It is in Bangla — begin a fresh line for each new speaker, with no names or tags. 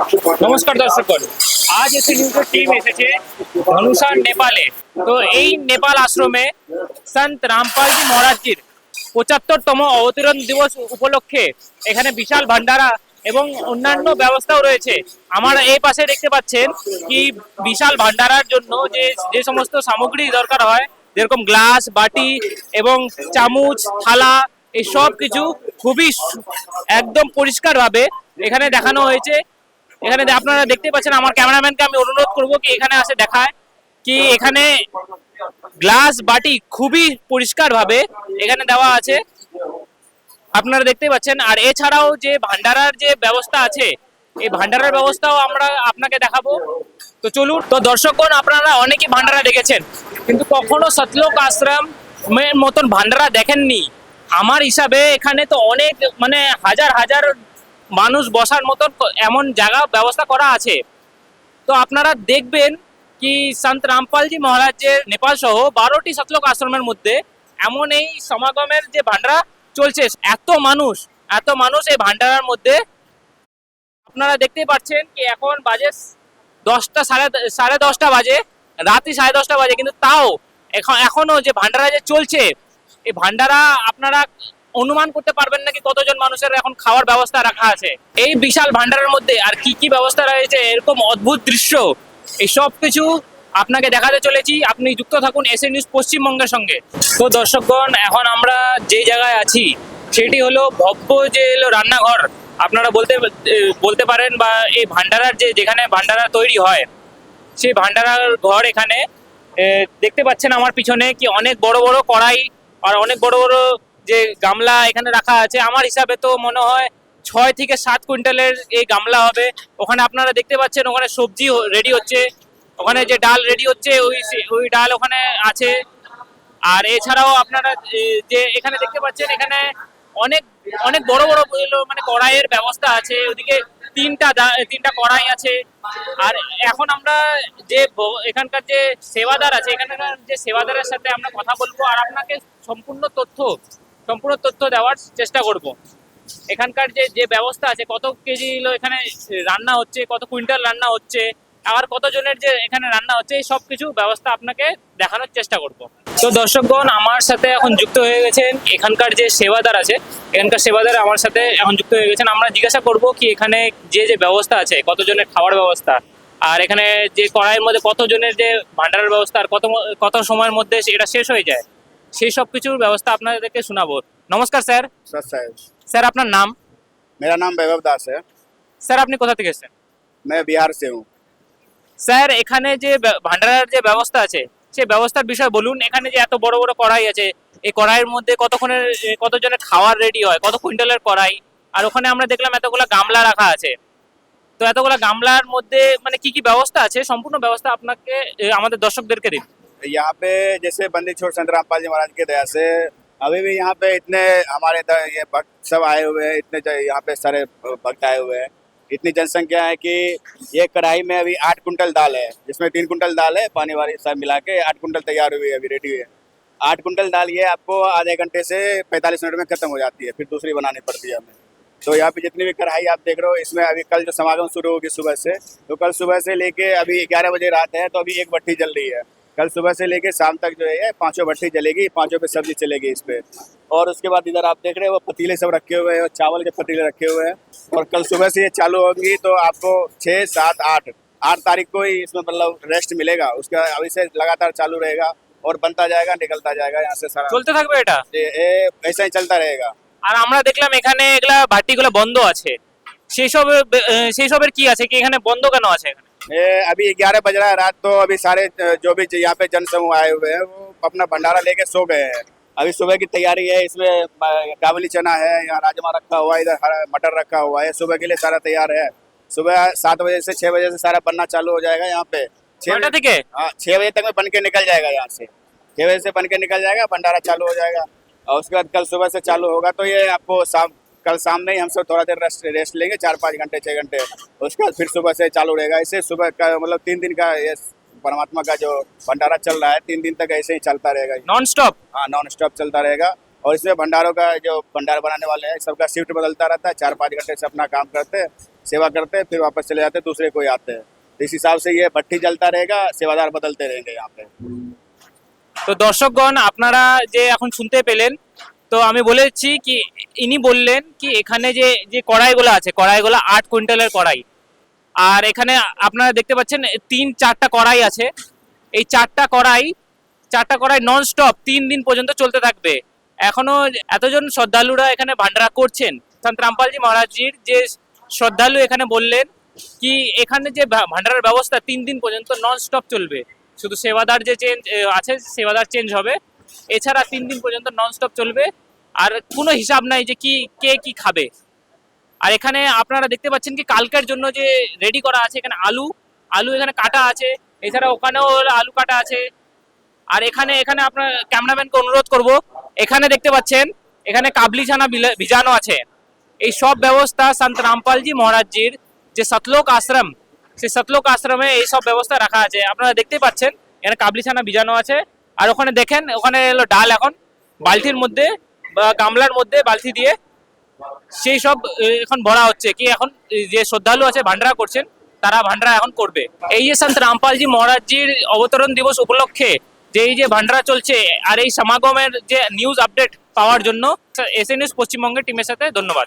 নমস্কার দর্শকগণ। আজ এসে নিউজের টিম এসেছে ধনুষার নেপালে। তো এই নেপাল আশ্রমে সন্ত রামপালজি মহারাজজির পঁচাত্তরতম অবতরণ দিবস উপলক্ষে এখানে বিশাল ভান্ডারা এবং অন্যান্য ব্যবস্থাও রয়েছে। আমার এই পাশে দেখতে পাচ্ছেন কি বিশাল ভান্ডারার জন্য যে যে সমস্ত সামগ্রী দরকার হয়, যেরকম গ্লাস, বাটি এবং চামচ, থালা এই সব কিছু খুবই একদম পরিষ্কারভাবে এখানে দেখানো হয়েছে। এখানে আপনারা দেখতে পাচ্ছেন, আমার ক্যামেরাম্যানকে আমি অনুরোধ করব কি এখানে আসে দেখায়, কি এখানে গ্লাস বাটি খুবই পরিষ্কার ভাবে এখানে দেওয়া আছে। আপনারা দেখতে পাচ্ছেন, আর এছাড়াও যে ভান্ডারার যে ব্যবস্থা আছে, এই ভান্ডারার ব্যবস্থাও আমরা আপনাকে দেখাবো। তো চলুন, তো দর্শকগণ, আপনারা অনেকেই ভান্ডারা দেখেছেন, কিন্তু কখনো সতলোক আশ্রম মতন ভান্ডারা দেখেননি। আমার হিসাবে এখানে তো অনেক মানে হাজার হাজার মানুষ বসার মতন এমন জায়গা ব্যবস্থা করা আছে। তো আপনারা দেখবেন কি সন্ত রামপালজি মহারাজের নেপাল সহ বারোটি সতলোক আশ্রমের মধ্যে এমন এই সমাগমের যে ভান্ডারা চলছে, এত মানুষ এত মানুষ এই ভান্ডারার মধ্যে। আপনারা দেখতেই পাচ্ছেন কি এখন বাজে দশটা সাড়ে সাড়ে দশটা বাজে, রাত্রি সাড়ে দশটা বাজে, কিন্তু তাও এখন এখনও যে ভান্ডারা যে চলছে, এই ভান্ডারা আপনারা অনুমান করতে পারবেন নাকি কতজন মানুষের এখন খাওয়ার ব্যবস্থা রাখা আছে? এই বিশাল ভান্ডারের মধ্যে আর কি কি ব্যবস্থা রয়েছে? এরকম অদ্ভুত দৃশ্য। এই সব কিছু আপনাকে দেখাতে চলেছি। আপনি যুক্ত থাকুন এসএ নিউজ পশ্চিমবঙ্গের সঙ্গে। তো দর্শকগণ, এখন আমরা যে জায়গায় আছি, সেটি হলো ভব্য যে হলো রান্নাঘর। আপনারা বলতে বলতে পারেন বা এই ভান্ডারার যে, যেখানে ভান্ডারা তৈরি হয়, সেই ভান্ডারার ঘর এখানে দেখতে পাচ্ছেন আমার পিছনে কি অনেক বড় বড় কড়াই আর অনেক বড় বড় যে গামলা এখানে রাখা আছে, আমার হিসাবে তো মনে হয় ছয় থেকে সাত কুইন্টালের এই গামলা হবে। ওখানে আপনারা দেখতে পাচ্ছেন, ওখানে সবজি রেডি হচ্ছে। ওখানে যে ডাল রেডি হচ্ছে, ওই ওই ডাল ওখানে আছে। আর এছাড়াও আপনারা যে এখানে দেখতে পাচ্ছেন, এখানে অনেক অনেক বড় বড় মানে কড়াইয়ের ব্যবস্থা আছে। ওদিকে তিনটা তিনটা কড়াই আছে। আর এখন আমরা যে এখানকার যে সেবাদার আছে, এখানকার যে সেবাদারের সাথে আমরা কথা বলব। আর আপনাকে সম্পূর্ণ তথ্য সম্পূর্ণ তথ্য দেওয়ার চেষ্টা করব। এখানকার যে যে ব্যবস্থা আছে, কত কেজি এখানে রান্না হচ্ছে, কত কুইন্টাল রান্না হচ্ছে আর কতজনের যে এখানে রান্না হচ্ছে, এই সব কিছু ব্যবস্থা আপনাকে দেখানোর চেষ্টা করব। তো দর্শকগণ, আমার সাথে এখন যুক্ত হয়ে গেছেন এখানকার যে সেবাদার আছে, এখানকার সেবাদার আমার সাথে এখন যুক্ত হয়ে গেছেন। আমরা জিজ্ঞাসা করব কি এখানে যে যে ব্যবস্থা আছে, কতজনের খাওয়ার ব্যবস্থা, আর এখানে যে কড়াইয়ের মধ্যে কতজনের যে ভান্ডারের ব্যবস্থা, আর কত কত সময়ের মধ্যে এটা শেষ হয়ে যায়। সেই সব কিছুর ব্যবস্থা আপনাদেরকে শোনাবো নমস্কার স্যার
सर साहब
স্যার আপনার নাম
मेरा नाम वैभव दास है
স্যার আপনি কোথা থেকে এসেছেন
मैं बिहार से हूँ
স্যার এখানে যে ব্য- ভান্ডারার যে ব্যবস্থা আছে সেই ব্যবস্থার বিষয়ে বলুন এখানে যে এত বড় বড় কড়াই আছে এই কড়াইয়ের মধ্যে কতক্ষণের এ, কতজনের খাবার রেডি হয় কত কুইন্টালের কড়াই আর ওখানে আমরা দেখলাম এতগুলো গামলা রাখা আছে তো এতগুলো গামলার মধ্যে মানে কি কি ব্যবস্থা আছে সম্পূর্ণ ব্যবস্থা আপনাকে এ, আমাদের দর্শকদেরকে দিন
यहाँ पे जैसे बंदी छोड़ संत रामपाल जी महाराज की दया से अभी भी यहाँ पे इतने हमारे ये भक्त सब आए हुए हैं, इतने यहाँ पे सारे भक्त आए हुए हैं। इतनी जनसंख्या है कि ये कढ़ाई में अभी आठ कुंटल दाल है, जिसमें तीन कुंटल दाल है, पानी वाली सब मिला के आठ कुंटल तैयार हुई है, अभी रेडी हुई है। आठ कुंटल दाल ये आपको आधे घंटे से पैंतालीस मिनट में खत्म हो जाती है, फिर दूसरी बनानी पड़ती है हमें। तो यहाँ पे जितनी भी कढ़ाई आप देख रहे हो, इसमें अभी कल जो समागम शुरू होगी सुबह से तो कल सुबह से लेके अभी ग्यारह बजे रात है तो अभी एक भट्टी जल रही है। कल सुबह से लेके शाम तक जो है पांचों भट्टी जलेगी पांचों पे सब्जी चलेगी इस पे और उसके बाद इधर आप देख रहे हो वो पतीले सब रखे हुए हैं और चावल के पतीले रखे हुए हैं और कल सुबह से ये चालू होंगी तो आपको छः सात आठ आठ तारीख को ही इसमें मतलब रेस्ट मिलेगा उसका अभी से लगातार चालू रहेगा और बनता जाएगा निकलता जाएगा यहाँ से सारा
চলতে থাকবে এটা
ये ये ऐसा ही चलता रहेगा
আর আমরা দেখলাম এখানে এগুলা ভাটিগুলো বন্ধ আছে সেই সব সেই সবের কি আছে কি এখানে বন্ধ কেন আছে এখানে
ये अभी ग्यारह बज रहा है रात तो अभी सारे जो भी यहाँ पे जन समूह आए हुए हैं वो अपना भंडारा लेके सो गए हैं अभी सुबह की तैयारी है इसमें अ, काबुली चना है यहाँ राजमा रखा हुआ है इधर हरा मटर रखा हुआ है सुबह के लिए सारा तैयार है सुबह सात बजे से छः बजे से सारा बनना चालू हो जाएगा यहाँ पे छः
কয়টা
बजे
থেকে
हाँ छः बजे तक में बन के निकल जाएगा यहाँ से छः बजे से बन के निकल जाएगा भंडारा चालू हो जाएगा और उसके बाद कल सुबह से चालू होगा तो ये आपको शाम कल शाम में ही हम सब थोड़ा देर रेस्ट रेस्ट लेंगे चार पाँच घंटे छः घंटे उसके बाद फिर सुबह से चालू रहेगा ऐसे सुबह का मतलब तीन दिन का ये परमात्मा का जो भंडारा चल रहा है तीन दिन तक ऐसे ही चलता रहेगा
নন স্টপ
हाँ नॉन स्टॉप चलता रहेगा और इसमें भंडारों का जो भंडार बनाने वाले हैं सबका शिफ्ट बदलता रहता है चार पाँच घंटे से अपना काम करते हैं सेवा करते हैं फिर वापस चले जाते हैं दूसरे कोई आते हैं तो इस हिसाब से ये भट्टी जलता रहेगा सेवादार बदलते रहेंगे यहाँ पे
তো দর্শকগণ আপনারা যে এখন শুনতে পেলেন তো আমি বলেছি কি, ইনি বললেন কি, এখানে যে যে কড়াইগুলো আছে, কড়াইগুলো আট কুইন্টালের কড়াই। আর এখানে আপনারা দেখতে পাচ্ছেন, তিন, চারটা কড়াই আছে। এই চারটা কড়াই চারটা কড়াই নন স্টপ তিন দিন পর্যন্ত চলতে থাকবে। এখনও এতজন শ্রদ্ধালুরা এখানে ভান্ডারা করছেন। সন্ত রামপালজি মহারাজজির যে শ্রদ্ধালু এখানে বললেন কি, এখানে যে ভান্ডারের ব্যবস্থা তিন দিন পর্যন্ত নন স্টপ চলবে। শুধু সেবাদার যে চেঞ্জ আছে, সেবাদার চেঞ্জ হবে। এছাড়া তিন দিন পর্যন্ত নন স্টপ চলবে। আর কোনো হিসাব নাই যে কি, কে কি খাবে। আর এখানে আপনারা দেখতে পাচ্ছেন কি, কালকের জন্য যে রেডি করা আছে এখানে আলু আলু এখানে কাটা আছে, এছাড়া ওখানেও আলু কাটা আছে। আর এখানে এখানে আপনার ক্যামেরাম্যানকে অনুরোধ করব, এখানে দেখতে পাচ্ছেন, এখানে কাবলি ছানা ভিজানো আছে। এই সব ব্যবস্থা সন্ত রামপালজি মহারাজজির, যে সতলোক আশ্রম সেই সতলোক আশ্রমে এই সব ব্যবস্থা রাখা আছে। আপনারা দেখতে পাচ্ছেন, এখানে কাবলি ছানা ভিজানো আছে। আর ওখানে দেখেন, ওখানে এলো ডাল এখন, বালতির মধ্যে গামলার মধ্যে বালতি দিয়ে সেই সব এখন ভরা হচ্ছে। কি এখন যে শ্রদ্ধালু আছে, ভান্ডারা করছেন, তারা ভান্ডারা এখন করবে। এই যে সন্ত রামপালজি মহারাজজির অবতরণ দিবস উপলক্ষে যে এই যে ভান্ডারা চলছে, আর এই সমাগমের যে নিউজ আপডেট পাওয়ার জন্য এস নিউজ পশ্চিমবঙ্গের টিমের সাথে ধন্যবাদ।